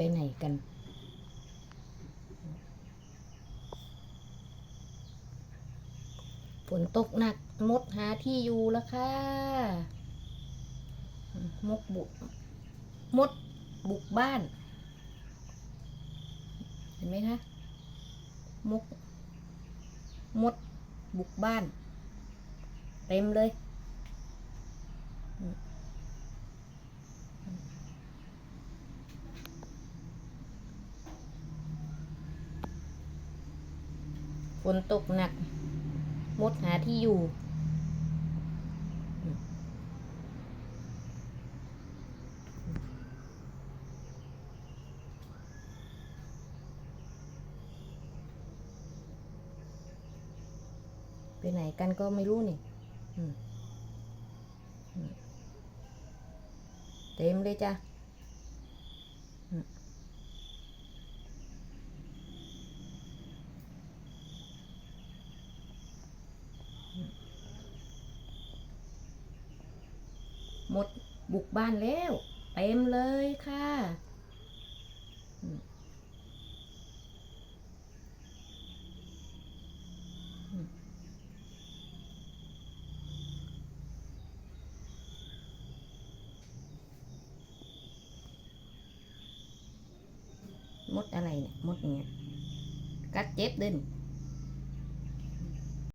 ไปไหนกัน ฝนตกหนักมดหาที่อยู่แล้วค่ะ มกบุกมดบุกบ้าน เห็นไหมคะ มก มดบุกบ้าน เต็มเลย ฝนตกหนัก มดหาที่อยู่ ไปไหนกันก็ไม่รู้นี่เต็มเลยจ้ะ หมดบุกบ้านแล้วเต็มเลยค่ะ มดอะไรเนี่ย มดเงี้ยกัดเจ็บดิน